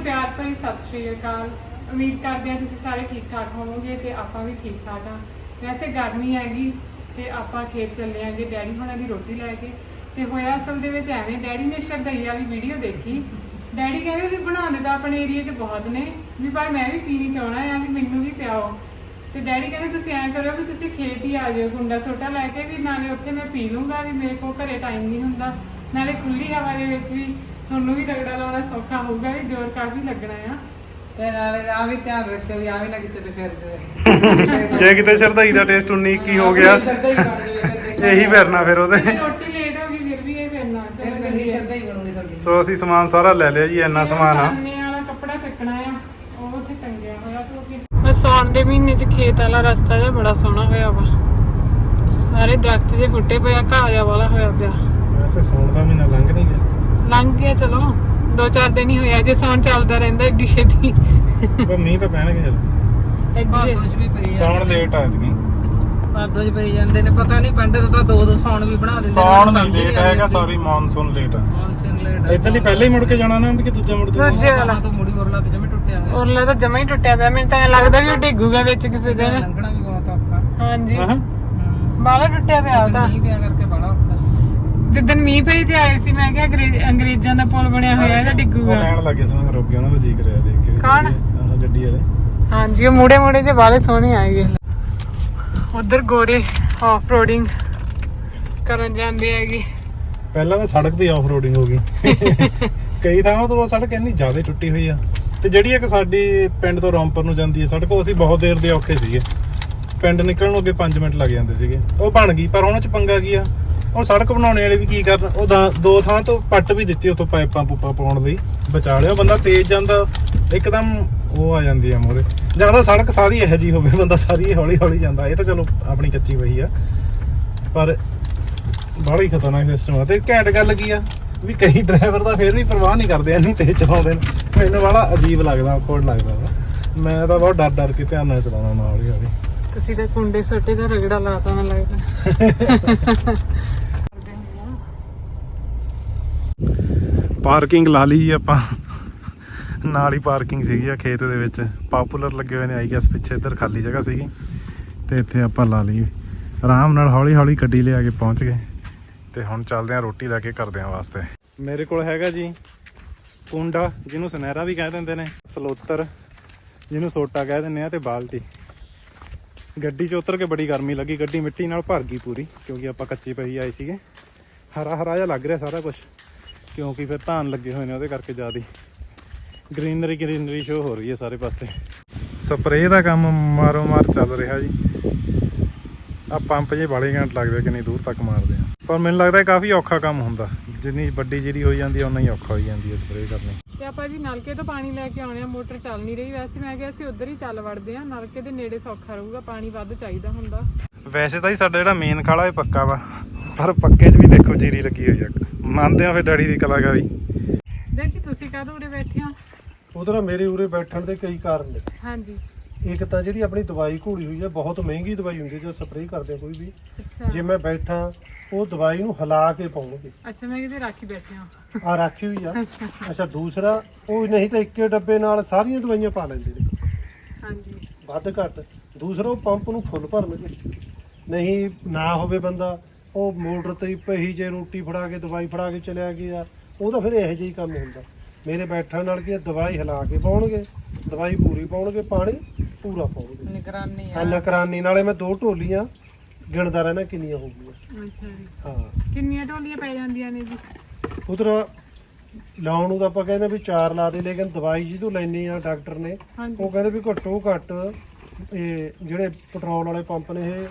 ਪਿਆਰ ਭਰੀ ਸਤਿ ਸ਼੍ਰੀ ਅਕਾਲ। ਉਮੀਦ ਕਰਦੇ ਹਾਂ ਤੁਸੀਂ ਸਾਰੇ ਠੀਕ ਠਾਕ ਹੋਵੋਗੇ ਤੇ ਆਪਾਂ ਵੀ ਠੀਕ ਠਾਕ ਆ ਵੈਸੇ ਗਰਮੀ ਹੈਗੀ ਤੇ ਆਪਾਂ ਖੇਤ ਚੱਲੇ ਆਂਗੇ, ਡੈਡੀ ਹੁਣਾਂ ਦੀ ਰੋਟੀ ਲੈ ਕੇ। ਤੇ ਹੋਇਆ ਅਸਲ ਦੇ ਵਿੱਚ ਐਵੇਂ, ਡੈਡੀ ਨੇ ਸ਼ਰਦਈ ਵਾਲੀ ਵੀਡੀਓ ਦੇਖੀ। ਡੈਡੀ ਕਹਿੰਦੇ ਵੀ ਬਣਾਉਣੇ ਤਾਂ ਆਪਣੇ ਏਰੀਆ 'ਚ ਬਹੁਤ ਨੇ, ਵੀ ਪਰ ਮੈਂ ਵੀ ਪੀਣੀ ਚਾਹਣਾ ਆ ਵੀ ਮੈਨੂੰ ਵੀ ਪਿਆਓ। ਤੇ ਡੈਡੀ ਕਹਿੰਦੇ ਤੁਸੀਂ ਐਂ ਕਰੋ ਵੀ ਤੁਸੀਂ ਖੇਤ ਹੀ ਆ ਜਾਓ, ਗੁੰਡਾ ਸੋਟਾ ਲੈ ਕੇ ਵੀ ਨਾਲੇ ਉੱਥੇ ਮੈਂ ਪੀ ਲੂੰਗਾ, ਵੀ ਮੇਰੇ ਕੋਲ ਘਰੇ ਟਾਈਮ ਨਹੀਂ ਹੁੰਦਾ। ਨਾਲੇ ਖੁੱਲੀ ਹਵਾ ਦੇ ਵਿੱਚ ਵੀ ਤੁਹਾਨੂੰ ਵੀ ਰਗੜਾ ਲਾਉਣਾ ਸੌਖਾ ਹੋਊਗਾ ਵੀ ਜ਼ੋਰ ਕਾਫੀ ਲੱਗਣਾ ਆ? ਤੇ ਨਾਲੇ ਆ ਵੀ ਧਿਆਨ ਰੱਖਿਓ ਵੀ ਆ ਵੀ ਨਾ ਕਿਸੇ ਤੇ ਫਿਰ ਜਾਵੇ ਜੇ ਕਿਤੇ ਸ਼ਰਦਾਈ ਦਾ ਟੇਸਟ 19 ਕੀ ਹੋ ਗਿਆ ਸ਼ਰਦਾ ਹੀ ਬਣ ਜਾਵੇ ਫਿਰ ਦੇਖੋ। ਇਹੀ ਫਿਰਨਾ ਫਿਰ ਉਹਦੇ। ਤੇ ਰੋਟੀ ਲੇਟ ਹੋ ਗਈ ਫਿਰ ਵੀ ਇਹ ਫਿਰਨਾ। ਫਿਰ ਚੰਗੀ ਸ਼ਰਦਾ ਹੀ ਬਣੂਗੀ ਤੁਹਾਡੀ। ਸੋ ਅਸੀਂ ਸਮਾਨ ਸਾਰਾ ਲੈ ਲਿਆ ਜੀ ਇੰਨਾ ਸਮਾਨ ਆ। ਵਾਲਾ ਕੱਪੜਾ ਚੱਕਣਾ ਆ ਉਹ ਉੱਥੇ ਟੰਗਿਆ ਹੋਇਆ ਤੇ ਉਹ ਕੀ ਬਸ ਸੌਣ ਦੇ ਮਹੀਨੇ 'ਚ ਖੇਤ ਵਾਲਾ ਰਸਤਾ ਜਿਹਾ ਬੜਾ ਸੋਹਣਾ ਹੋਇਆ ਵਾ। ਸਾਰੇ ਦਰਖਤ ਜੇ ਫੁੱਟੇ ਪਿਆ ਘਾਹ ਜਿਹਾ ਵਾਲਾ ਹੋਇਆ ਪਿਆ। ਵੈਸੇ ਸੌਣ ਦਾ ਮਹੀਨਾ ਲੰਘ ਨਹੀਂ ਗਿਆ। ਲੰਘ ਗਿਆ ਚਲੋ। ਦੋ ਚਾਰ ਦਿਨ ਹੀ ਹੋਇਆ ਜੇ ਸੌਣ ਚੱਲਦਾ ਰਹਿੰਦਾ ਏਡੀ ਛੇਤੀ। ਪਰ ਮੀਂਹ ਤਾਂ ਪੈਣਗੇ ਜਦ ਏਡੀ ਭਾਦੋ ਚ ਵੀ ਪਈ ਸੌਣ ਲੇਟ ਆ ਇਤਕੀ ਭਾਦੋ ਚ ਪਈ ਜਾਂਦੇ ਨੇ ਪਤਾ ਨਹੀਂ ਪੰਡਤ ਤਾਂ ਦੋ ਦੋ ਸੌਣ ਵੀ ਬਣਾ ਦਿੰਦੇ ਨੇ, ਸੌਣ ਨਹੀਂ ਸਮਝ ਲੇਟ ਆਉਂਦੀ। ਹੈਗਾ ਸੌਰੀ ਮੌਨਸੂਨ ਲੇਟ ਆ। ਮੌਨਸੂਨ ਲੇਟ ਆ, ਇਧਰਲੀ ਪਹਿਲਾਂ ਹੀ ਮੁੜ ਕੇ ਜਾਣਾ ਨਾ ਕਿ ਦੂਜਾ ਮੁੜ ਕੇ ਦੂਜੇ ਵਾਲਾ। ਤਾਂ ਮੁੜੀ ਉਰਲਾ ਤੇ ਜਮੇ ਟੁੱਟਿਆ ਹੋਇਆ। ਉਰਲਾ ਤਾਂ ਜਮਾ ਹੀ ਟੁੱਟਿਆ ਪਿਆ ਮੈਨੂੰ ਤਾਂ ਐਂ ਲੱਗਦਾ ਵੀ ਉਹ ਡਿੱਗੂਗਾ ਵਿੱਚ ਕਿਸੇ ਦਿਨ। ਲੰਘਣਾ ਵੀ ਬਹੁਤ ਔਖਾ। ਹਾਂਜੀ। ਹਾਂ। ਹੂੰ। ਬਾਲਾ ਟੁੱਟਿਆ ਪਿਆ ਉਹ ਤਾਂ। ਮੀਂਹ ਪਿਆ ਕਰਕੇ ਬੜਾ ਔਖਾ। ਸੀ ਜਿੱਦਨ ਮੀਂਹ ਪਈ ਤੇ ਆਏ ਸੀ ਮੈਂ ਕਿਹਾ ਅੰਗਰੇਜ਼- ਅੰਗਰੇਜ਼ਾਂ ਦਾ ਪੁਲ ਬਣਿਆ ਹੋਇਆ ਇਹਦਾ ਉਹ ਡਿੱਗੂਗਾ ਲੈਣ ਲੱਗੇ ਸੀ ਰੁਕ ਗਿਆ ਉਹਨਾਂ ਦਾ ਜੀ ਕਰਿਆ ਦੇਖ ਕੇ ਵੀ ਕੌਣ? ਆਹ ਗੱਡੀ ਵਾਲੇ। ਹਾਂਜੀ ਉਹ ਮੂੜੇ ਮੂੜੇ ਜੇ ਬਾਲੇ ਸੋਹਣੇ ਆਏਗੇ ਉਧਰ ਗੋਰੇ ਆਫ ਰੋਡਿੰਗ ਕਰਨ ਜਾਂਦੇ ਹੈਗੇ। ਪਹਿਲਾਂ ਤਾਂ ਸੜਕ ਦੀ ਆਫ ਰੋਡਿੰਗ ਹੋ ਗਈ। ਕਈ ਥਾਵਾਂ ਤੋਂ ਤਾਂ ਸੜਕ ਇੰਨੀ ਜ਼ਿਆਦਾ ਟੁੱਟੀ ਹੋਈ ਆ। ਤੇ ਜਿਹੜੀ ਇੱਕ ਸਾਡੀ ਪਿੰਡ ਤੋਂ ਰੌਂਪਰ ਨੂੰ ਜਾਂਦੀ ਹੈ ਸੜਕ ਉਹ ਅਸੀਂ ਬਹੁਤ ਦੇਰ ਦੇ ਔਖੇ ਸੀਗੇ। ਪਿੰਡ ਨਿਕਲਣ ਨੂੰ ਅੱਗੇ 5 ਮਿੰਟ ਲੱਗ ਜਾਂਦੇ ਸੀਗੇ। ਉਹ ਬਣ ਗਈ ਪਰ ਉਹਨਾਂ ਚ ਪੰਗਾ ਕੀ ਆ? ਹੁਣ ਸੜਕ ਬਣਾਉਣੇ ਵਾਲੇ ਵੀ ਕੀ ਕਰਨ? ਉਹ ਦਾ- ਦੋ ਥਾਂ ਤੋਂ ਪੱਟ ਵੀ ਦਿੱਤੀ ਉਤੋਂ ਪਾਈਪਾਂ ਪੂਪਾਂ ਪਾਉਣ ਲਈ। ਬਚਾ ਲਿਆ ਬੰਦਾ ਤੇਜ਼ ਜਾਂਦਾ ਇੱਕਦਮ ਉਹ ਆ ਜਾਂਦੀ ਆ ਮੋਰੇ ਜ਼ਿਆਦਾ ਸੜਕ ਸਾਰੀ ਇਹੋ ਜੀ ਹੋਵੇ ਬੰਦਾ ਸਾਰੀ ਹੌਲੀ ਹੌਲੀ ਜਾਂਦਾ। ਇਹ ਤਾਂ ਚਲੋ ਆਪਣੀ ਕੱਚੀ ਵਹੀ ਆ। ਪਰ ਬੜਾ ਹੀ ਖਤਰਨਾਕ ਸਿਸਟਮ ਆ। ਤੇ ਘੈਂਟ ਗੱਲ ਕੀ ਆ? ਵੀ ਕਈ ਡਰਾਈਵਰ ਤਾਂ ਫੇਰ ਵੀ ਪਰਵਾਹ ਨਹੀਂ ਕਰਦੇ ਇੰਨੀ ਤੇਜ਼ ਚਲਾਉਂਦੇ ਨੇ। ਮੈਨੂੰ ਬੜਾ ਅਜੀਬ ਲੱਗਦਾ ਔਕਵਰਡ ਲੱਗਦਾ ਵਾ। ਮੈਂ ਤਾਂ ਬਹੁਤ ਡਰ ਡਰ ਕੇ ਧਿਆਨ ਨਾਲ ਚਲਾਉਣਾ ਨਾਲ ਹੌਲੀ ਹੌਲੀ ਤੁਸੀਂ ਤਾਂ ਕੁੰਡੇ ਸੋਟੇ ਦਾ ਰਗੜਾ ਲਾਤਾ ਮੈਨੂੰ ਲੱਗਦਾ। ਪਾਰਕਿੰਗ ਲਾ ਲਈ ਜੀ ਆਪਾਂ। ਨਾਲ ਹੀ ਪਾਰਕਿੰਗ ਸੀਗੀ ਆ ਖੇਤ ਦੇ ਵਿੱਚ। ਪਪੂਲਰ ਲੱਗੇ ਹੋਏ ਨੇ ਆਈ ਗੈਸ ਪਿੱਛੇ ਇੱਧਰ ਖਾਲੀ ਜਗ੍ਹਾ ਸੀਗੀ। ਤੇ ਇੱਥੇ ਆਪਾਂ ਲਾ ਲਈ। ਆਰਾਮ ਨਾਲ ਹੌਲੀ ਹੌਲੀ ਗੱਡੀ ਲਿਆ ਕੇ ਪਹੁੰਚ ਗਏ। ਤੇ ਹੁਣ ਚੱਲਦੇ ਆ ਰੋਟੀ ਲੈ ਕੇ ਕਰਦੇ ਆ ਵਾਸਤੇ। ਮੇਰੇ ਕੋਲ ਹੈਗਾ ਜੀ ਕੁੰਡਾ, ਜਿਹਨੂੰ ਸੁਨਹਿਰਾ ਵੀ ਕਹਿ ਦਿੰਦੇ ਨੇ। ਸਲੋਤਰ ਜਿਹਨੂੰ ਸੋਟਾ ਕਹਿ ਦਿੰਦੇ ਆ ਤੇ ਬਾਲਟੀ। ਗੱਡੀ 'ਚ ਉਤਰ ਕੇ ਬੜੀ ਗਰਮੀ ਲੱਗੀ। ਗੱਡੀ ਮਿੱਟੀ ਨਾਲ ਭਰ ਗਈ ਪੂਰੀ, ਕਿਉਂਕਿ ਆਪਾਂ ਕੱਚੀ ਪਈ ਆਏ ਸੀਗੇ। ਹਰਾ ਹਰਾ ਜਿਹਾ ਲੱਗ ਰਿਹਾ ਸਾਰਾ ਕੁਝ ਕਿਉਂਕਿ ਫਿਰ ਧਾਨ ਲੱਗੇ ਹੋਏ ਨੇ ਉਹਦੇ ਕਰਕੇ ਜ਼ਿਆਦੀ ਗ੍ਰੀਨਰੀ ਗ੍ਰੀਨਰੀ ਸ਼ੋ ਹੋ ਰਹੀ ਹੈ ਸਾਰੇ ਪਾਸੇ। ਸਪਰੇਅ ਦਾ ਕੰਮ ਮਾਰੋ ਮਾਰ ਚੱਲ ਰਿਹਾ ਜੀ। ਆ ਪੰਪ ਜੇ ਬਾਲੇ ਘੰਟ ਲੱਗਦੇ ਕਿੰਨੀ ਦੂਰ ਤੱਕ ਮਾਰਦੇ ਆ। ਪਰ ਮੈਨੂੰ ਲੱਗਦਾ ਕਾਫੀ ਔਖਾ ਕੰਮ ਹੁੰਦਾ। ਜਿੰਨੀ ਵੱਡੀ ਜਿਹੜੀ ਹੋਈ ਜਾਂਦੀ ਹੈ ਉਨਾ ਹੀ ਔਖਾ ਹੋਈ ਜਾਂਦੀ ਹੈ ਸਪਰੇਅ ਕਰਨੀ। ਤੇ ਆਪਾਂ ਜੀ ਨਲਕੇ ਤੋਂ ਪਾਣੀ ਲੈ ਕੇ ਆਉਣੇ ਆ ਮੋਟਰ ਚੱਲ ਨਹੀਂ ਰਹੀ। ਵੈਸੇ ਮੈਂ ਕਿਹਾ ਅਸੀਂ ਉਧਰ ਹੀ ਚੱਲ ਵੜਦੇ ਆ। ਨਲਕੇ ਦੇ ਨੇੜੇ ਸੌਖਾ ਰਹੂਗਾ ਪਾਣੀ ਵੱਧ ਚਾਹੀਦਾ ਹੁੰਦਾ। ਵੈਸੇ ਤਾਂ ਹੀ ਸਾਡਾ ਜਿਹੜਾ ਮੇਨ ਖਾਲਾ ਇਹ ਪੱਕਾ ਵਾ। ਪਰ ਪੱਕੇ 'ਚ ਵੀ ਦੇਖੋ ਜੀਰੀ ਲੱਗੀ ਹੋਈ ਆ। ਮੰਨਦੇ ਆ ਫਿਰ ਡੈਡੀ ਦੀ ਕਲਾਕਾਰੀ। ਦੇਖ ਤੁਸੀਂ ਕਾਹਦੋਂ ਉਰੇ ਬੈਠੇ ਹੋ? ਉਧਰ ਮੇਰੇ ਉਰੇ ਬੈਠਣ ਦੇ ਕਈ ਕਾਰਨ ਨੇ। ਹਾਂਜੀ। ਇੱਕ ਤਾਂ ਜਿਹੜੀ ਆਪਣੀ ਦਵਾਈ ਘੋੜੀ ਹੋਈ ਹੈ ਬਹੁਤ ਮਹਿੰਗੀ ਦਵਾਈ ਹੁੰਦੀ ਜੋ ਸਪਰੇਅ ਕਰਦੇ ਕੋਈ ਵੀ। ਅੱਛਾ। ਜੇ ਮੈਂ ਬੈਠਾ ਉਹ ਦਵਾਈ ਨੂੰ ਹਿਲਾ ਕੇ ਪਾਉਣਗੇ। ਅੱਛਾ ਮੈਂ ਕਿਤੇ ਰਾਖੀ ਬੈਠੇ ਹਾਂ। ਆ ਰੱਖੀ ਹੋਈ ਆ। ਅੱਛਾ। ਅੱਛਾ ਦੂਸਰਾ ਉਹ ਨਹੀਂ ਤਾਂ ਇੱਕੇ ਡੱਬੇ ਨਾਲ ਸਾਰੀਆਂ ਦਵਾਈਆਂ ਪਾ ਲੈਂਦੇ ਨੇ। ਹਾਂਜੀ। ਵੱਧ ਘੱਟ। ਦੂਸਰਾ ਉਹ ਪੰਪ ਨੂੰ ਫੁੱਲ ਭਰਨਗੇ। ਨਹੀਂ ਨਾ ਹੋਵੇ ਬੰਦਾ ਉਹ ਮੋਟਰ ਤੇ ਹੀ ਪਹੀ ਜੇ ਰੋਟੀ ਫੜਾ ਕੇ ਦਵਾਈ ਫੜਾ ਕੇ ਚਲਿਆ ਗਿਆ। ਉਹ ਤਾਂ ਫਿਰ ਇਹੋ ਜਿਹਾ ਹੀ ਕੰਮ ਹੁੰਦਾ। ਮੇਰੇ ਬੈਠਣ ਨਾਲ ਕੀ ਆ, ਦਵਾਈ ਹਿਲਾ ਕੇ ਪਾਉਣਗੇ। ਦਵਾਈ ਪੂਰੀ ਪਾਉਣਗੇ ਪਾਣੀ ਪੂਰਾ ਪਾਉਣਗੇ। ਨਿਗਰਾਨੀ ਆ। ਆ ਨਕਰਾਨੀ ਨਾਲੇ ਮੈਂ ਦੋ ਢੋਲੀਆਂ ਗਿਣਦਾ ਰਹਿਣਾ ਕਿੰਨੀਆਂ ਹੋ ਗਈਆਂ। ਅੱਛਾ ਜੀ। ਹਾਂ। ਕਿੰਨੀਆਂ ਢੋਲੀਆਂ ਪੈ ਜਾਂਦੀਆਂ ਨੇ ਜੀ? ਉਧਰ ਲਾਉਣ ਨੂੰ ਤਾਂ ਆਪਾਂ ਕਹਿੰਦੇ ਵੀ ਚਾਰ ਲਾ ਦੇ ਲੇਕਿਨ ਦਵਾਈ ਜਿਹਦੋਂ ਲੈਣੀ ਆ ਡਾਕਟਰ ਨੇ। ਹਾਂਜੀ। ਉਹ ਕਹਿੰਦੇ ਵੀ ਘੱਟੋ ਘੱਟ ਇਹ ਜਿਹੜੇ ਪੈਟਰੋਲ ਵਾਲੇ ਪੰਪ ਨੇ ਇਹ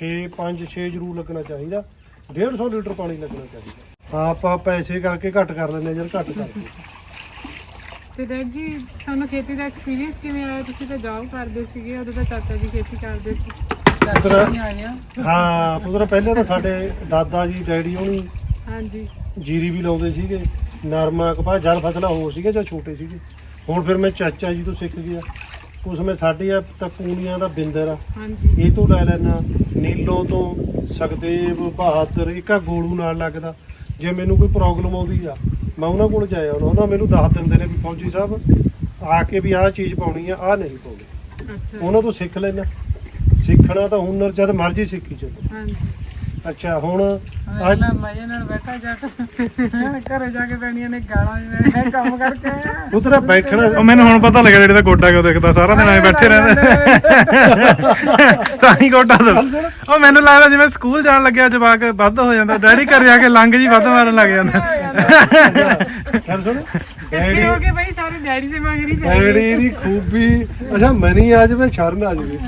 6 5 6 ਜ਼ਰੂਰ ਲੱਗਣਾ ਚਾਹੀਦਾ। 150 ਲੀਟਰ ਪਾਣੀ ਲੱਗਣਾ ਚਾਹੀਦਾ। ਹਾਂ ਆਪਾਂ ਪੈਸੇ ਕਰਕੇ ਘੱਟ ਕਰ ਲੈਂਦੇ ਯਾਰ ਘੱਟ ਕਰਕੇ। ਤੇ ਡੈਡ ਜੀ ਤੁਹਾਨੂੰ ਖੇਤੀ ਦਾ ਐਕਸਪੀਰੀਅੰਸ ਕਿਵੇਂ ਆਇਆ? ਤੁਸੀਂ ਤਾਂ ਜੌਬ ਕਰਦੇ ਸੀਗੇ ਉਦੋਂ ਤਾਂ ਚਾਚਾ ਜੀ ਖੇਤੀ ਕਰਦੇ ਸੀ। ਚਾਚਾ ਨਹੀਂ ਆ ਗਿਆ ਹਾਂ ਉਧਰ ਪਹਿਲੇ ਤਾਂ ਸਾਡੇ ਦਾਦਾ ਜੀ ਡੈਡੀ ਹੋਣੀ ਹਾਂਜੀ। ਜੀਰੀ ਵੀ ਲਾਉਂਦੇ ਸੀਗੇ ਨਰਮਾ ਕਪਾਹ ਜਲ ਫਸਲਾਂ ਹੋਰ ਸੀਗੇ ਜਾਂ ਛੋਟੇ ਸੀਗੇ। ਹੁਣ ਫਿਰ ਮੈਂ ਚਾਚਾ ਜੀ ਤੋਂ ਸਿੱਖ ਗਿਆ। ਉਸ ਵਿੱਚ ਸਾਡੀ ਆ ਤਕੂਨੀਆਂ ਦਾ ਬਿੰਦਰ ਆ। ਹਾਂਜੀ। ਇਹ ਤੋਂ ਲੈ ਲੈਣਾ ਨੀਲੋਂ ਤੋਂ ਸੁਖਦੇਵ ਬਹਾਦਰ ਇੱਕਾ ਗੋਲੂ ਨਾਲ ਲੱਗਦਾ। ਜੇ ਮੈਨੂੰ ਕੋਈ ਪ੍ਰੋਬਲਮ ਆਉਂਦੀ ਆ ਮੈਂ ਉਹਨਾਂ ਕੋਲ ਜਾਇਆ ਉਹਨਾਂ ਮੈਨੂੰ ਦੱਸ ਦਿੰਦੇ ਨੇ ਵੀ ਫੌਜੀ ਸਾਹਿਬ ਆ ਕੇ ਵੀ ਆਹ ਚੀਜ਼ ਪਾਉਣੀ ਆ ਆਹ ਨਹੀਂ ਪਾਉਣੀ। ਉਹਨਾਂ ਤੋਂ ਸਿੱਖ ਲੈਣਾ ਸਿੱਖਣਾ ਤਾਂ ਹੁਨਰ ਜਦ ਮਰਜ਼ੀ ਸਿੱਖੀ ਚੱਲੋ ਹਾਂਜੀ। ਅੱਛਾ ਹੁਣ ਅੱਜ ਅਗਲਾ ਮਜ਼ੇ ਨਾਲ ਬੈਠਾ ਜਾ ਕੇ ਘਰੇ ਜਾ ਕੇ ਪੈਣੀਆਂ ਨੇ ਗਾਲਾਂ ਜਿਵੇਂ ਇਹ ਕੰਮ ਕਰਕੇ। ਆਇਆ। ਉਧਰ ਬੈਠਣਾ ਉਹ ਮੈਨੂੰ ਹੁਣ ਪਤਾ ਲੱਗਿਆ ਜਿਹੜੇ ਦਾ ਗੋਡਾ ਕਿਉਂ ਦਿਖਦਾ ਸਾਰਾ ਦਿਨ ਐ ਬੈਠੇ ਰਹਿੰਦੇ। ਤਾਂ ਹੀ ਗੋਡਾ ਦੁਖ ਉਹ ਮੈਨੂੰ ਲੱਗਦਾ ਜਿਵੇਂ ਸਕੂਲ ਜਾਣ ਲੱਗਿਆ ਜਵਾਕ ਵੱਧ ਹੋ ਜਾਂਦਾ ਡੈਡੀ ਘਰੇ ਆ ਕੇ ਲੰਘ ਜੀ ਵੱਧ ਮਾਰਨ ਲੱਗ ਜਾਂਦਾ। ਚੱਲ ਸੁਣ ਡੈਡੀ ਡੈਡੀ ਹੋ ਕੇ ਬਈ ਸਾਰੇ ਡੈਡੀ ਦੇ ਮਗਰ ਹੀ ਪੈ ਗਏ ਡੈਡੀ ਦੀ ਖੂਬੀ। ਅੱਛਾ ਮਨੀ ਆ ਜਾਵੇ ਸ਼ਰਨ ਆ ਜਾਵੇ।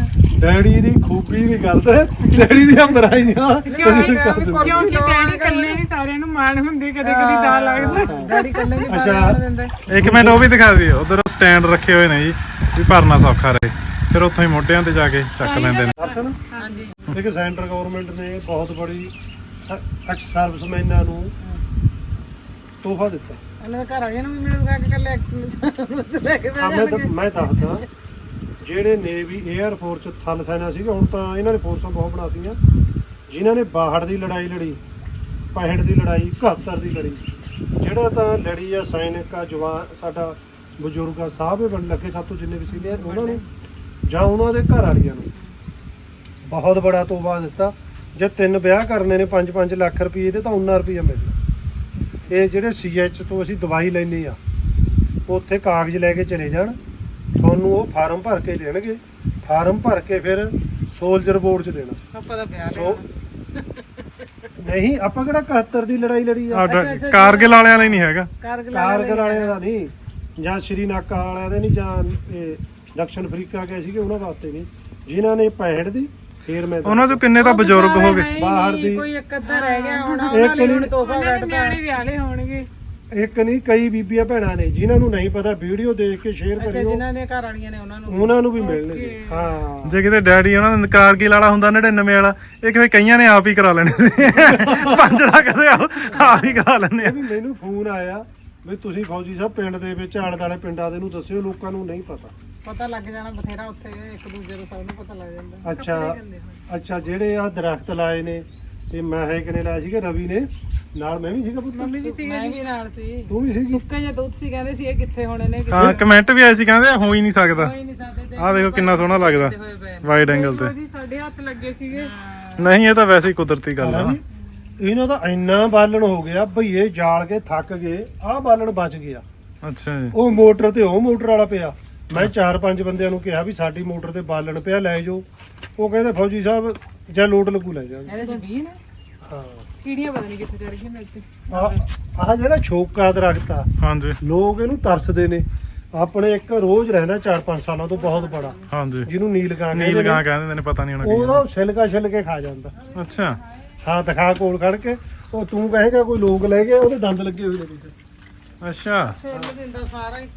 ਡੈਡੀ ਦੀ ਖੂਬੀ ਨਹੀਂ ਕਰਦੇ ਡੈਡੀ ਦੀਆਂ ਬੁਰਾਈਆਂ ਕਿਉਂਕਿ ਡੈਡੀ ਇਕੱਲੇ ਨਹੀਂ ਸਾਰਿਆਂ ਨੂੰ ਮਾਣ ਹੁੰਦੇ ਕਦੇ ਕਦੇ ਦਾ ਲੱਗਦਾ ਡੈਡੀ ਕੱਲੇ ਨਹੀਂ ਅੱਛਾ। ਇੱਕ ਮਿੰਟ ਉਹ ਵੀ ਦਿਖਾ ਦਿਓ। ਉਧਰ ਸਟੈਂਡ ਰੱਖੇ ਹੋਏ ਨੇ ਜੀ ਵੀ ਭਰਨਾ ਸੌਖਾ ਰਹੇ। ਫਿਰ ਉੱਥੋਂ ਹੀ ਮੋਢਿਆਂ ਤੇ ਜਾ ਕੇ ਚੱਕ ਲੈਂਦੇ ਨੇ। ਦਰਸ਼ਨ? ਹਾਂਜੀ। ਇੱਕ ਸੈਂਟਰ ਗਵਰਨਮੈਂਟ ਨੇ ਬਹੁਤ ਬੜੀ ਐਕਸ ਸਰਵਿਸਮੈਨਾਂ ਨੂੰ ਤੋਹਫਾ ਦਿੱਤਾ। ਉਹਨਾਂ ਦੇ ਘਰ ਵਾਲਿਆਂ ਨੂੰ ਵੀ ਮਿਲੂਗਾ ਕਿ ਕੱਲੇ ਐਕਸਪੀਰੀਅੰਸ ਲੈ ਕੇ ਮੈਂ ਤਾਂ- ਮੈਂ ਦੱਸਦਾ ਜਿਹੜੇ ਨੇਵੀ 에ਅਰ ਫੋਰਸ ਥਲ ਸੈਨਾ ਸੀਗੇ, ਹੁਣ ਤਾਂ ਇਹਨਾਂ ਨੇ ਫੋਰਸਾਂ ਬਹੁਤ ਬਣਾਤੀਆਂ। ਜਿਨ੍ਹਾਂ ਨੇ 62 ਦੀ ਲੜਾਈ ਲੜੀ 65 ਦੀ ਲੜਾਈ 71 ਦੀ ਲੜੀ। ਜਿਹੜਾ ਤਾਂ ਲੜੀ ਆ ਸੈਨਿਕ ਆ, ਜਵਾਨ, ਸਾਡਾ ਬਜ਼ੁਰਗ ਆ ਸਾਹਿਬ ਬਣ ਲੱਗੇ ਸਾਤੋਂ ਜਿੰਨੇ ਵੀ ਸੀਗੇ ਉਹਨਾਂ ਨੂੰ, ਜਾਂ ਉਹਨਾਂ ਦੇ ਘਰ ਵਾਲੀਆਂ ਨੂੰ। ਬਹੁਤ ਬੜਾ ਤੋਹਫਾ ਦਿੱਤਾ। ਜੇ ਤਿੰਨ ਵਿਆਹ ਕਰਨੇ ਨੇ 5-5 ਲੱਖ ਰੁਪਏ ਦੇ, ਤਾਂ 19 ਰੁਪਏ ਮਿਲਣਾ ਇਹ ਜਿਹੜੇ ਸੀਐਚ ਤੋਂ ਅਸੀਂ ਦਵਾਈ ਲੈਣੀ ਆ, ਉੱਥੇ ਕਾਗਜ਼ ਲੈ ਕੇ ਚਲੇ ਜਾਣ। ਤੁਹਾਨੂੰ ਉਹ ਫਾਰਮ ਭਰ ਕੇ ਦੇਣਗੇ। ਫਾਰਮ ਭਰ ਕੇ ਫਿਰ ਸੋਲਜਰ ਬੋਰਡ 'ਚ ਦੇਣਾ। ਆਪਾਂ ਦਾ ਵਿਆਹ ਸੋ ਨਹੀਂ ਆਪਾਂ ਕਿਹੜਾ 71 ਦੀ ਲੜਾਈ ਲੜੀ ਆ? ਅੱਛਾ, ਅੱਛਾ, ਕਾਰਗਿਲ ਵਾਲਿਆਂ ਲਈ ਨਹੀਂ ਹੈਗਾ। ਕਾਰਗਲ ਕਾਰਗਲ ਵਾਲਿਆਂ ਦਾ ਨਹੀਂ। ਜਾਂ ਸ਼੍ਰੀਨਾਕਾ ਵਾਲਿਆਂ ਦੇ ਨਹੀਂ ਜਾਂ ਇਹ ਦਕਸ਼ਨ ਅਫਰੀਕਾ ਗਏ ਸੀਗੇ ਉਹਨਾਂ ਵਾਸਤੇ ਨਹੀਂ। ਜਿਨ੍ਹਾਂ ਨੇ 65 ਦੀ ਫੇਰ ਮੈਂ ਉਹਨਾਂ ਚੋਂ ਕਿੰਨੇ ਤਾਂ ਬਜ਼ੁਰਗ ਹੋ ਗਏ ਬਾਹਰ ਦੀ- ਕੋਈ ਇੱਕ ਅੱਧਾ ਰਹਿ ਗਿਆ ਹੁਣ ਉਹਨਾਂ ਲਈ ਹੁਣ ਤੋਹਫਾ ਕੱਢਦਾ। ਨਿਆਣੇ ਵਿਆਹਲੇ ਹੋਣਗੇ। ਇੱਕ ਨਹੀਂ ਕਈ ਬੀਬੀਆਂ ਭੈਣਾਂ ਨੇ ਜਿਨ੍ਹਾਂ ਨੂੰ ਨਹੀਂ ਪਤਾ ਵੀਡੀਓ ਦੇਖ ਕੇ ਸ਼ੇਅਰ ਅੱਛਾ ਕਰਿਓ। ਜਿਨ੍ਹਾਂ ਦੇ ਘਰ ਵਾਲੀਆਂ ਨੇ ਉਹਨਾਂ ਨੂੰ ਉਹਨਾਂ ਨੂੰ ਵੀ ਮਿਲਣਗੇ ਹਾਂ। ਜੇ ਕਿਤੇ ਡੈਡੀ ਉਹਨਾਂ ਦਾ ਕਾਰਗਿਲ ਵਾਲਾ ਹੁੰਦਾ 99 ਵਾਲਾ ਇਹ ਕਿਤੇ ਕਈਆਂ ਨੇ ਆਪ ਹੀ ਕਰਾ ਲੈਣੇ ਸੀ ਪੰਜ ਲੱਖ ਦੇ ਆਪ ਆਪ ਹੀ ਕਰਾ ਲੈਣੇ ਇਹ ਵੀ ਮੈਨੂੰ ਫੋਨ ਆਇਆ ਵੀ ਤੁਸੀਂ ਫੌਜੀ ਸਾਹਿਬ ਪਿੰਡ ਦੇ ਵਿੱਚ ਆਲੇ ਦਾਲੇ ਪਿੰਡਾਂ ਦੇ ਨੂੰ ਦੱਸਿਓ ਲੋਕਾਂ ਨੂੰ ਨਹੀਂ ਪਤਾ। ਪਤਾ ਲੱਗ ਜਾਣਾ ਬਥੇਰਾ ਉੱਥੇ ਇੱਕ ਦੂਜੇ ਨੂੰ ਸਭ ਨੂੰ ਪਤਾ ਲੱਗ ਜਾਂਦਾ। ਅੱਛਾ ਅੱਛਾ ਜਿਹੜੇ ਆ ਦਰਖਤ ਲਾਏ ਨੇ ਤੇ ਮਹਿਕ ਨੇ ਲਾਏ ਸੀਗੇ? ਰਵੀ ਨੇ। ਨਾਲ ਮੈਂ ਵੀ ਸੀਗਾ ਪੁੱਤ। ਮੈਂ ਵੀ ਨਾਲ ਸੀ। ਤੂੰ ਵੀ ਸੀਗੀ? ਸੁੱਕੇ ਜੇ ਦੁੱਧ ਸੀ ਕਹਿੰਦੇ ਸੀ ਇਹ ਕਿੱਥੇ ਹੋਣੇ ਨੇ ਕਿੱਥੇ? ਹਾਂ ਕਮੈਂਟ ਵੀ ਆਏ ਸੀ ਕਹਿੰਦੇ ਹੋ ਹੀ ਨਹੀਂ ਸਕਦਾ। ਹੋ ਹੀ ਨਹੀਂ ਸਕਦੇ ਆਹ ਦੇਖੋ ਕਿੰਨਾ ਸੋਹਣਾ ਲੱਗਦਾ। ਵਾਈਡ ਐਂਗਲ ਤੇ। ਜੀ ਸਾਡੇ ਹੱਥ ਲੱਗੇ ਸੀਗੇ। ਨਹੀਂ ਇਹ ਤਾਂ ਵੈਸੇ ਹੀ ਕੁਦਰਤੀ ਗੱਲ ਆ ਇਹਨਾਂ ਦਾ ਇੰਨਾ ਬਾਲਣ ਹੋ ਗਿਆ ਭਈਏ ਜਾਲ ਕੇ ਥੱਕ ਗਏ ਆਹ ਬਾਲਣ ਬਚ ਗਿਆ। ਅੱਛਾ ਜੀ। ਉਹ ਮੋਟਰ ਤੇ ਉਹ ਮੋਟਰ ਵਾਲਾ ਪਿਆ। ਮੈਂ ਚਾਰ ਪੰਜ ਬੰਦਿਆਂ ਨੂੰ ਕਿਹਾ ਵੀ ਸਾਡੀ ਮੋਟਰ ਤੇ ਬਾਲਣ ਪਿਆ ਲੈ ਜਾਓ। ਉਹ ਕਹਿੰਦੇ ਫੌਜੀ ਸਾਹਿਬ ਜਾਂ ਲੋਡ ਲੱਗੂ ਲੈ ਜਾਓ ਇਹਦੇ ਚ 20 ਨੇ ਹਾਂ ਕੀੜੀਆਂ ਪਤਾ ਨਹੀਂ ਕਿੱਥੇ ਚੜ ਗਈਆਂ ਮੇਰੇ ਤੇ। ਆਹ ਆਹ ਜਿਹੜਾ ਛੋਕਾ ਦਰਖਤ ਆ ਹਾਂਜੀ। ਲੋਕ ਇਹਨੂੰ ਤਰਸਦੇ ਨੇ। ਆਪਣੇ ਇੱਕ ਰੋਜ਼ ਰਹਿਣਾ 4-5 ਸਾਲਾਂ ਤੋਂ ਬਹੁਤ ਬੜਾ। ਹਾਂਜੀ। ਜਿਹਨੂੰ ਨੀਲ ਕਾਂ ਨੀਲ ਗਾਂ ਕਹਿੰਦੇ ਨੇ ਪਤਾ ਨਹੀਂ ਉਹਨਾਂ ਉਹਦਾ ਉਹ ਛਿਲਕਾ ਛਿਲ ਕੇ ਖਾ ਜਾਂਦਾ। ਅੱਛਾ। ਹਾਂ ਦਿਖਾ ਕੋਲ ਖੜ ਕੇ। ਉਹ ਤੂੰ ਕਹੇਗਾ ਕੋਈ ਲੋਕ ਲੈ ਗਏ ਉਹਦੇ ਦੰਦ ਲੱਗੇ ਹੋਏ ਨੇ ਅੱਛਾ। ਛਿੱਲ ਦਿੰਦਾ ਸਾਰਾ ਹੀ।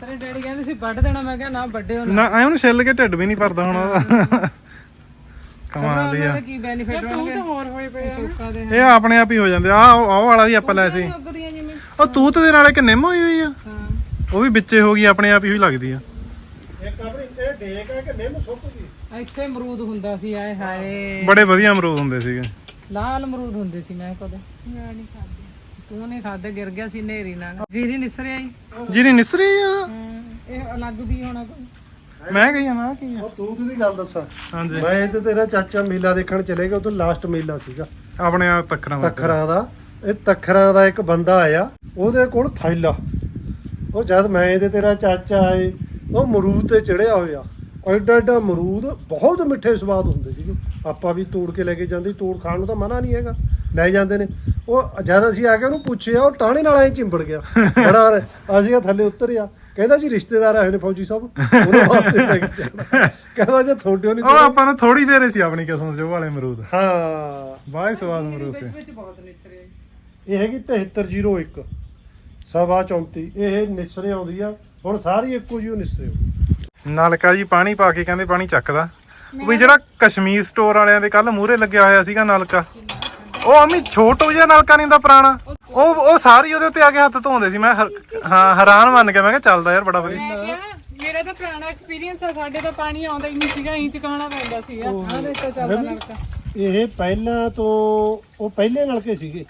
ਤੇਰੇ ਡੈਡੀ ਕਹਿੰਦੇ ਸੀ ਵੱਢ ਦੇਣਾ। ਮੈਂ ਕਿਹਾ ਨਾ ਵੱਡੇ ਉਹਨਾਂ ਨਾ ਐ ਉਹਨੂੰ ਛਿੱਲ ਕੇ ਢਿੱਡ ਵੀ ਨਹੀਂ ਭਰਦਾ ਹੁਣ। ਉਹਦਾ ਕਮਾਲ ਦੀ ਆ। ਦਾ ਕੀ ਬੈਨੀਫਿਟ ਤੂੰ ਹੋਣਗੇ? ਤਾਂ ਹੋਰ ਹੋਏ ਪਏ ਆ ਸੁੱਕਾ ਦੇ ਇਹ ਆਪਣੇ ਆਪ ਹੀ ਹੋ ਜਾਂਦੇ ਆ। ਆਹ ਆਹ ਵਾਲਾ ਵੀ ਆਪਾਂ ਲੈ ਸੀ। ਜਿਵੇਂ। ਉਹ ਤੂਤ ਦੇ ਨਾਲ ਇੱਕ ਨਿੰਮ ਹੋਈ ਹੋਈ ਆ? ਹਾਂ। ਉਹ ਵੀ ਵਿੱਚੇ ਹੋ ਗਈ ਆਪਣੇ ਆਪ ਹੀ ਹੋਈ ਲੱਗਦੀ ਆ। ਇੱਕ ਆਪਣੀ ਇਹ ਡੇਕ ਹੈ ਕਿ ਨਿੰਮ ਸੁੱਕ ਗਈ? ਇੱਥੇ ਅਮਰੂਦ ਹੁੰਦਾ ਸੀ ਆਏ ਹਾਏ। ਬੜੇ ਵਧੀਆ ਅਮਰੂਦ ਹੁੰਦੇ ਸੀਗੇ। ਲਾਲ ਅਮਰੂਦ ਹੁੰਦੇ ਸੀ ਮੈਂ ਕਦੇ। ਮੈਂ ਨਹੀਂ ਖਾਦੀ ਤੂੰ ਨਹੀਂ ਖਾਦੇ ਗਿਰ ਗਿਆ ਸੀ ਨੇਰੀ ਨਾਲ। ਜੀਰੀ ਨਿਸਰਿਆ ਹੀ ਜਿਹਨੇ ਨਿਸਰੀ ਆ। ਇਹ ਅਲੱਗ ਵੀ ਹੋਣਾ। ਕੋਈ ਮੈਂ ਕਹੀ ਆ ਮੈਂ ਕੀ ਆ? ਉਹ ਤੂੰ ਕਿਹਦੀ ਗੱਲ ਦੱਸਾਂ? ਹਾਂਜੀ। ਮੈਂ ਤੇ ਤੇਰਾ ਚਾਚਾ ਮੇਲਾ ਦੇਖਣ ਚਲੇ ਗਿਆ ਉਦੋਂ ਲਾਸਟ ਮੇਲਾ ਸੀਗਾ। ਆਪਣੇ ਆਪ ਤੱਕਰਾਂ। ਤਖਰਾਂ ਦਾ। ਇਹ ਤਖਰਾਂ ਦਾ ਇੱਕ ਬੰਦਾ ਆਇਆ ਉਹਦੇ ਕੋਲ ਥੈਲਾ ਉਹ ਜਦ ਮੈਂ ਤੇ ਤੇਰਾ ਚਾਚਾ ਆਏ ਉਹ ਅਮਰੂਦ ਤੇ ਚੜਿਆ ਹੋਇਆ। ਐਡਾ ਐਡਾ ਅਮਰੂਦ ਬਹੁਤ ਮਿੱਠੇ ਸਵਾਦ ਹੁੰਦੇ ਸੀਗੇ। ਆਪਾਂ ਵੀ ਤੋੜ ਕੇ ਲੈ ਕੇ ਜਾਂਦੇ ਸੀ, ਤੋੜ ਖਾਣ ਨੂੰ ਤਾਂ ਮਨਾ ਨਹੀਂ ਹੈਗਾ। ਲੈ ਜਾਂਦੇ ਨੇ। ਉਹ ਜਦ ਅਸੀਂ ਆ ਕੇ ਉਹਨੂੰ ਪੁੱਛਿਆ ਉਹ ਟਾਣੇ ਨਾਲ ਐ ਚਿੰਬੜ ਗਿਆ। ਬੜਾ ਅਸੀਂ ਆ ਥੱਲੇ ਉਤਰਿਆ। ਕਹਿੰਦਾ ਜੀ ਰਿਸ਼ਤੇਦਾਰ ਆਏ ਨੇ ਫੌਜੀ ਸਾਹਿਬ ਉਹਨਾਂ ਵਾਸਤੇ ਲੈ ਕੇ ਜਾਣਾ। ਕਹਿੰਦਾ ਜੇ ਤੁਹਾਡੇ ਨਹੀਂ ਉਹ ਆਪਾਂ ਨੂੰ ਥੋੜੀ ਦੇਰ ਸੀ ਆਪਣੀ ਕਿਸਮ ਚ ਉਹ ਵਾਲੇ ਅਮਰੂਦ। ਹਾਂ। ਬਾਹਲੇ ਸਵਾਦ ਅਮਰੂਦ ਸੀ। ਵਿੱਚ ਬਹੁਤ ਨਿਸਰਿਆ ਇਹ ਹੈਗੀ 7301 ਸਵਾ 34 ਇਹ ਨਿਸਰੇ ਆਉਂਦੀ ਆ। ਹੁਣ ਸਾਰੀ ਇੱਕੋ ਜਿਹੀ ਨਿਸਰੇ ਹੋ ਨਲਕਾ ਜੀ ਪਾਣੀ ਪਾ ਕੇ ਕਹਿੰਦੇ ਪਾਣੀ ਚੱਕਦਾ। ਉਹ ਵੀ ਜਿਹੜਾ ਕਸ਼ਮੀਰ ਸਟੋਰ ਵਾਲਿਆਂ ਦੇ ਕੱਲ ਮੂਹਰੇ ਲੱਗਿਆ ਹੋਇਆ ਸੀਗਾ ਨਲਕਾ ਉਹ ਅਮੀ ਛੋਟੂ ਜਿਹਾ ਨਲਕਾ ਨਹੀਂ ਹੁੰਦਾ ਪੁਰਾਣਾ। ਉਹ ਉਹ ਸਾਰੀ ਉਹਦੇ ਉੱਤੇ ਆ ਕੇ ਹੱਥ ਧੋਂਦੇ ਸੀ। ਮੈਂ ਹੈਰ- ਹਾਂ ਹੈਰਾਨ ਮੰਨ ਗਿਆ। ਮੈਂ ਕਿਹਾ ਚੱਲਦਾ ਯਾਰ ਬੜਾ ਵਧੀਆ। ਮੈਂ ਕਿਹਾ ਮੇਰਾ ਤਾਂ ਪੁਰਾਣਾ ਐਕਸਪੀਰੀਅੰਸ ਆ। ਸਾਡੇ ਤਾਂ ਪਾਣੀ ਆਉਂਦਾ ਹੀ ਨਹੀਂ ਸੀਗਾ। ਇੰਚ ਕਹਾਣਾ ਪੈਂਦਾ ਸੀਗਾ। ਆਹ ਦੇਖ ਤਾਂ ਚੱਲਦਾ ਨਲਕਾ। ਇਹ ਪਹਿਲਾਂ ਤੋਂ ਉਹ ਪਹਿਲੇ ਨਲਕੇ ਸੀਗੇ।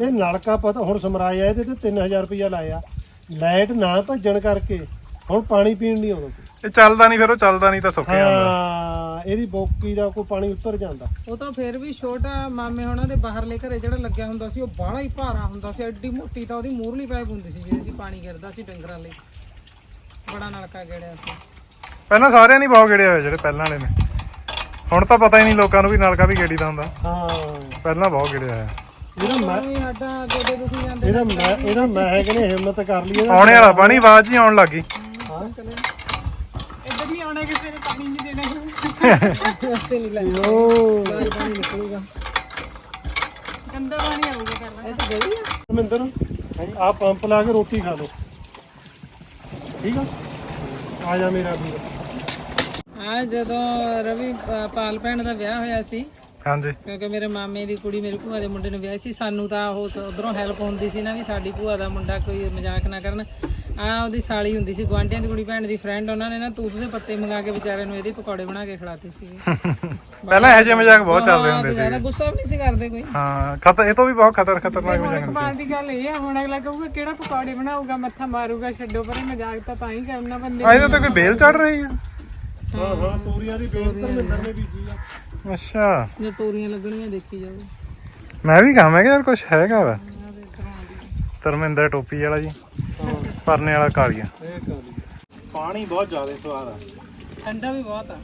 ਇਹ ਨਲਕਾ ਪਤਾ ਹੁਣ ਸਮਰਾਇਆ ਇਹਦੇ ਤੇ 3000 ਰੁਪਇਆ ਲਾਇਆ। ਲਾਈਟ ਨਾ ਭੱਜਣ ਕਰਕੇ ਹੁਣ ਪਾਣੀ ਪੀਣ ਨਹੀਂ ਆਉਂਦਾ। ਇਹ ਚੱਲਦਾ ਨਹੀਂ ਫਿਰ ਉਹ ਚੱਲਦਾ ਨਹੀਂ ਤਾਂ ਸੁੱਕ ਜਾਂਦਾ ਹਾਂ ਇਹਦੀ ਬੋਕੀ ਦਾ ਕੋਈ ਪਾਣੀ ਉੱਤਰ ਜਾਂਦਾ। ਉਹ ਤਾਂ ਫਿਰ ਵੀ ਛੋਟਾ ਮਾਮੇ ਹੋਣਾ ਦੇ ਬਾਹਰਲੇ ਘਰੇ ਜਿਹੜਾ ਲੱਗਿਆ ਹੁੰਦਾ ਸੀ ਉਹ ਬਾਹਲਾ ਹੀ ਭਾਰਾ ਹੁੰਦਾ ਸੀ ਐਡੀ ਮੋਟੀ ਤਾਂ ਉਹਦੀ ਮੂਰਲੀ ਪਾਈਪ ਹੁੰਦੀ ਸੀ ਜਿਹਦੇ ਸੀ ਪਾਣੀ ਗਿਰਦਾ ਸੀ ਡੰਗਰਾਂ ਲਈ। ਬੜਾ ਨਲਕਾ ਗੇੜਿਆ ਸੀ। ਪਹਿਲਾਂ ਸਾਰਿਆਂ ਨਹੀਂ ਬਹੁਤ ਗੇੜੇ ਹੋਏ ਜਿਹੜੇ ਪਹਿਲਾਂ ਵਾਲੇ ਨੇ। ਹੁਣ ਤਾਂ ਪਤਾ ਹੀ ਨਹੀਂ ਲੋਕਾਂ ਨੂੰ ਵੀ ਨਲਕਾ ਵੀ ਗੇੜੀ ਦਾ ਹੁੰਦਾ। ਹਾਂ। ਪਹਿਲਾਂ ਬਹੁਤ ਗੇੜੇ ਆਇਆ ਇਹਦਾ ਮੈਂ ਵੀ ਸਾਡਾ ਗੋਡੇ ਤੁਸੀਂ ਜਾਂਦੇ ਇਹਦਾ ਮੈਂ ਇਹਦਾ ਮੈਂ ਕਹਿੰਦੇ ਹਿੰਮਤ ਕਰ ਲਈ ਇਹਦਾ। ਆਉਣੇ ਵਾਲਾ ਪਾਣੀ ਆਵਾਜ਼ ਹੀ ਆਉਣ ਲੱਗੀ ਹਾਂ। ਇੱਧਰ ਨਹੀਂ ਆਉਣਾ ਕਿਸੇ ਨੇ ਪਾਣੀ ਨਹੀਂ ਦੇਣਾ? ਅਸੀਂ ਨਹੀਂ ਲੈਣਾ। ਓ। ਲਾਲ ਪਾਣੀ ਨਿਕਲੂਗਾ। ਗੰਦਾ ਪਾਣੀ ਆਊਗਾ ਪਹਿਲਾਂ। ਇਹ ਤਾਂ ਗਈ ਆ। ਮਹਿੰਦਰ ਆ ਪੰਪ ਲਾ ਕੇ ਰੋਟੀ ਖਾ ਲਓ। ਠੀਕ ਆ? ਆ ਜਾ ਮੇਰਾ ਵੀਰ। ਆ ਜਦੋਂ ਰਵੀ ਪਾਲ ਭੈਣ ਦਾ ਵਿਆਹ ਹੋਇਆ ਸੀ ਹਾਂਜੀ। ਕਿਉਂਕਿ ਮੇਰੇ ਮਾਮੇ ਦੀ ਕੁੜੀ ਮੇਰੀ ਭੂਆ ਦੇ ਮੁੰਡੇ ਨੂੰ ਵਿਆਹੀ ਸੀ ਸਾਨੂੰ ਤਾਂ ਉਹ ਉਧਰੋਂ ਹੈਲਪ ਹੁੰਦੀ ਸੀ ਨਾ ਵੀ ਸਾਡੀ ਭੂਆ ਦਾ ਮੁੰਡਾ ਕੋਈ ਮਜ਼ਾਕ ਨਾ ਕਰਨ। ਆ ਉਹਦੀ ਸਾਲੀ ਹੁੰਦੀ ਸੀ ਗੁਆਂਢੀਆਂ ਦੀ ਕੁੜੀ ਭੈਣ ਦੀ ਫਰੈਂਡ ਉਹਨਾਂ ਨੇ ਨਾ ਤੂਤ ਦੇ ਪੱਤੇ ਮੰਗਾ ਕੇ ਵਿਚਾਰੇ ਨੂੰ ਇਹਦੇ ਪਕੌੜੇ ਬਣਾ ਕੇ ਖਿਲਾਤੇ ਸੀ। ਪਹਿਲਾਂ ਇਹੋ ਜਿਹੇ ਮਜ਼ਾਕ ਬਹੁਤ ਚੱਲਦੇ ਹੁੰਦੇ ਸੀ ਜ਼ਿਆਦਾ ਗੁੱਸਾ ਵੀ ਨਹੀਂ ਸੀ ਕਰਦੇ ਕੋਈ। ਹਾਂ ਖਤਰ ਇਹ ਤੋਂ ਵੀ ਬਹੁਤ ਖਤਰ ਖਤਰਨਾਕ ਮਜ਼ਾਕ ਹੁੰਦੇ ਕਮਾਲ ਦੀ ਗੱਲ ਇਹ ਆ ਹੁਣ ਅਗਲਾ ਕਹੂਗਾ ਕਿਹੜਾ ਪਕੌੜੇ ਬਣਾਊਗਾ ਮੱਥਾ ਮਾਰੂਗਾ ਛੱਡੋ ਪਰੇ ਮਜ਼ਾਕ ਤਾਂ ਤਾਂ ਹੀ ਕਰਨਾ ਬੰਦੇ ਸੀ ਆ ਇਹਦੇ ਤੇ ਕੋਈ ਬੇਲ ਚੜ ਰਹੀ ਆ? ਹਾਂ ਹਾਂ ਤੋਰੀਆਂ ਦੀ ਬੇਲ ਤਾਂ ਮਹਿੰਦਰ ਨੇ ਬੀਜੀ ਆ। ਅੱਛਾ। ਜੇ ਤੋਰੀਆਂ ਲੱਗਣੀਆਂ ਦੇਖੀ ਜਾਓ। ਮੈਂ ਵੀ ਕਹਾਂ ਮੈਂ ਕਿ ਯਾਰ ਕੁਝ ਹੈਗਾ ਵਾ। ਧਰਮਿੰਦਰ ਟੋਪੀ ਵਾਲਾ ਜੀ। ਪਰਨੇ ਵਾਲਾ ਕਾਲੀਆ ਇਹ ਪਾਣੀ ਬਹੁਤ ਜ਼ਿਆਦਾ ਸਵਾਦ ਆ। ਠੰਡਾ ਵੀ ਬਹੁਤ ਆ।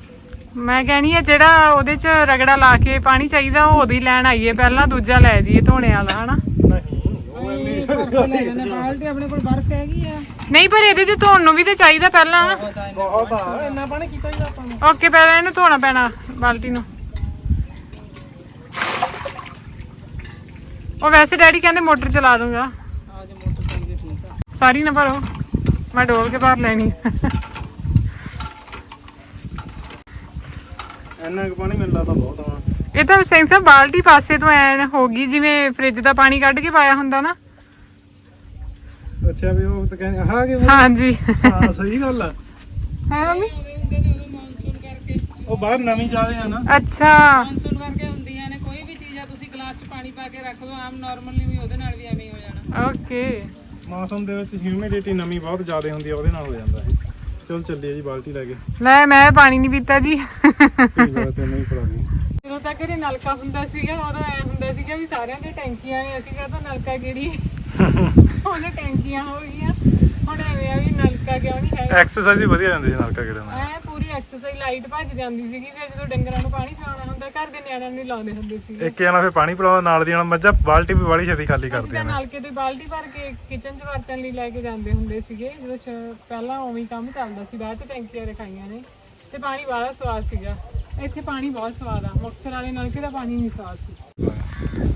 ਮੈਂ ਕਹਿਣੀ ਆ ਜਿਹੜਾ ਉਹਦੇ ਚ ਰਗੜਾ ਲਾ ਕੇ ਪਾਣੀ ਚਾਹੀਦਾ ਉਹ ਉਹਦੀ ਲੈਣ ਆਈਏ ਪਹਿਲਾਂ ਦੂਜਾ ਲੈ ਜਾਈਏ ਧੋਣੇ ਵਾਲਾ ਹਨਾ? ਨਹੀਂ ਇਹ ਭਰ ਕੇ ਲੈ ਜਾਂਦੇ ਬਾਲਟੀ ਆਪਣੇ ਕੋਲ ਬਰਫ਼ ਹੈਗੀ ਆ। ਨਹੀਂ ਪਰ ਇਹਦੇ ਚ ਧੋਣ ਨੂੰ ਵੀ ਤੇ ਚਾਹੀਦਾ ਪਹਿਲਾਂ। ਬਹੁਤ ਆ ਇੰਨਾ ਬਹੁਤ ਆ ਇੰਨਾ ਪਾਣੀ ਕੀਤਾ ਹੀ ਆਪਾਂ ਨੂੰ। ਓਕੇ ਪਹਿਲਾਂ ਇਹਨੂੰ ਧੋਣਾ ਪੈਣਾ ਬਾਲਟੀ ਨੂੰ। ਉਹ ਵੈਸੇ ਡੈਡੀ ਕਹਿੰਦੇ ਮੋਟਰ ਚਲਾ ਦੂੰਗਾ ਆ ਜੇ ਮੋਟਰ ਚੱਲ ਗਈ ਠੀਕ ਆ ਸਾਰੀ ਨਾ ਭਰੋ। ਮੈਂ ਡੋਲ ਕੇ ਭਰ ਲੈਣੀ। ਇੰਨਾ ਕੁ ਪਾਣੀ ਮਿਲਦਾ ਤਾਂ ਬਹੁਤ ਆ। ਇਹ ਤਾਂ ਸੈਂਸ ਬਾਲਟੀ ਪਾਸੇ ਤੋਂ ਐਨ ਹੋ ਗਈ ਜਿਵੇਂ ਫ੍ਰਿਜ ਦਾ ਪਾਣੀ ਕੱਢ ਕੇ ਪਾਇਆ ਹੁੰਦਾ ਨਾ। ਅੱਛਾ ਵੀ ਉਹ ਤਾਂ ਕਹਿੰਦੇ ਹਾਂ ਕਿ ਹਾਂਜੀ। ਹਾਂ ਸਹੀ ਗੱਲ ਆ। ਹੈ ਮੰਮੀ? ਮਾਨਸੂਨ ਕਰਕੇ ਉਹ ਬਾਹਰ ਨਵੀਂ ਚਾਹਦੇ ਆ ਨਾ। ਅੱਛਾ। ਮਾਨਸੂਨ ਕਰਕੇ ਹੁੰਦੀਆਂ ਨੇ ਕੋਈ ਵੀ ਚੀਜ਼ ਆ ਤੁਸੀਂ ਗਲਾਸ 'ਚ ਪਾਣੀ ਪਾ ਕੇ ਰੱਖ ਦਿਓ ਆਮ ਨਾਰਮਲੀ ਵੀ ਉਹਦੇ ਨਾਲ ਵੀ ਐਵੇਂ ਹੀ ਹੋ ਜਾਣਾ। ਓਕੇ ਮੌਸਮ ਦੇ ਵਿੱਚ ਹਿਊਮਿਡਿਟੀ ਨਮੀ ਬਹੁਤ ਜ਼ਿਆਦਾ ਹੁੰਦੀ ਆ ਉਹਦੇ ਨਾਲ ਹੋ ਜਾਂਦਾ ਹੈ ਚਲ ਚੱਲੀਏ ਜੀ ਬਾਲਟੀ ਲੈ ਕੇ। ਲੈ ਮੈਂ ਪਾਣੀ ਨਹੀਂ ਪੀਤਾ ਜੀ। ਕੀ ਗੱਲ ਤੇ ਨਹੀਂ ਪੜਾ ਗਈ ਜਦੋਂ ਤੱਕ ਇਹ ਨਲਕਾ ਹੁੰਦਾ ਸੀਗਾ ਉਦੋਂ ਐ ਹੁੰਦਾ ਸੀਗਾ ਵੀ ਸਾਰਿਆਂ ਦੇ ਟੈਂਕੀਆਂ ਨੇ ਅਸੀਂ ਕਹਿੰਦਾ ਨਲਕਾ ਕਿਹੜੀ? ਉਹਨੇ ਟੈਂਕੀਆਂ ਹੋ ਗਈਆਂ। ਹੁਣ ਐਵੇਂ ਆ ਵੀ ਨਲਕਾ ਕਿਉਂ ਨਹੀਂ ਹੈਗਾ? ਐਕਸਰਸਾਈਜ਼ ਵੀ ਵਧੀਆ ਜਾਂਦੀ ਸੀ ਨਲਕਾ ਕਿਹੜੇ ਨਾਲ ਐ ਪੂਰੀ ਐਕਸਰਸਾਈਜ਼ ਲਾਈਟ ਭੱਜ ਜਾਂਦੀ ਸੀਗੀ ਫਿਰ ਜਦੋਂ ਡੰਗਰਾਂ ਨੂੰ ਪਾਣੀ ਪਿਆਉਣਾ ਹੁੰਦਾ ਘਰ ਦੇ ਨਿਆਣਿਆਂ ਨੂੰ ਹੀ ਲਾਉਂਦੇ ਹੁੰਦੇ ਸੀਗੇ। ਇੱਕ ਜਣਾ ਫਿਰ ਪਾਣੀ ਪਿਲਾਉਂਦਾ ਨਾਲ ਦੀ ਨਾਲ ਮੱਝਾਂ ਬਾਲਟੀ ਵੀ ਵਾਲੀ ਛੇਤੀ ਖਾਲੀ ਕਰਦੀਆਂ ਤਾਂ ਨੇ। ਨਲਕੇ ਦੀ ਬਾਲਟੀ ਭਰ ਕੇ ਕਿਚਨ 'ਚ ਵਰਤਣ ਲਈ ਲੈ ਕੇ ਜਾਂਦੇ ਹੁੰਦੇ ਸੀਗੇ ਜਦੋਂ ਸ਼- ਪਹਿਲਾਂ ਉਵੇਂ ਹੀ ਕੰਮ ਚੱਲਦਾ ਸੀ ਬਾਅਦ 'ਚ ਟੈਂਕੀਆਂ ਰਖਾਈਆਂ ਨੇ ਤੇ ਪਾਣੀ ਬੜਾ ਸਵਾਦ ਸੀਗਾ। ਇੱਥੇ ਪਾਣੀ ਬਹੁਤ ਸਵਾਦ ਆ ਮੁਕਤਸਰ ਵਾਲੇ ਨਲਕੇ ਦਾ ਪਾਣੀ ਨਹੀਂ ਸਵਾਦ ਸੀ।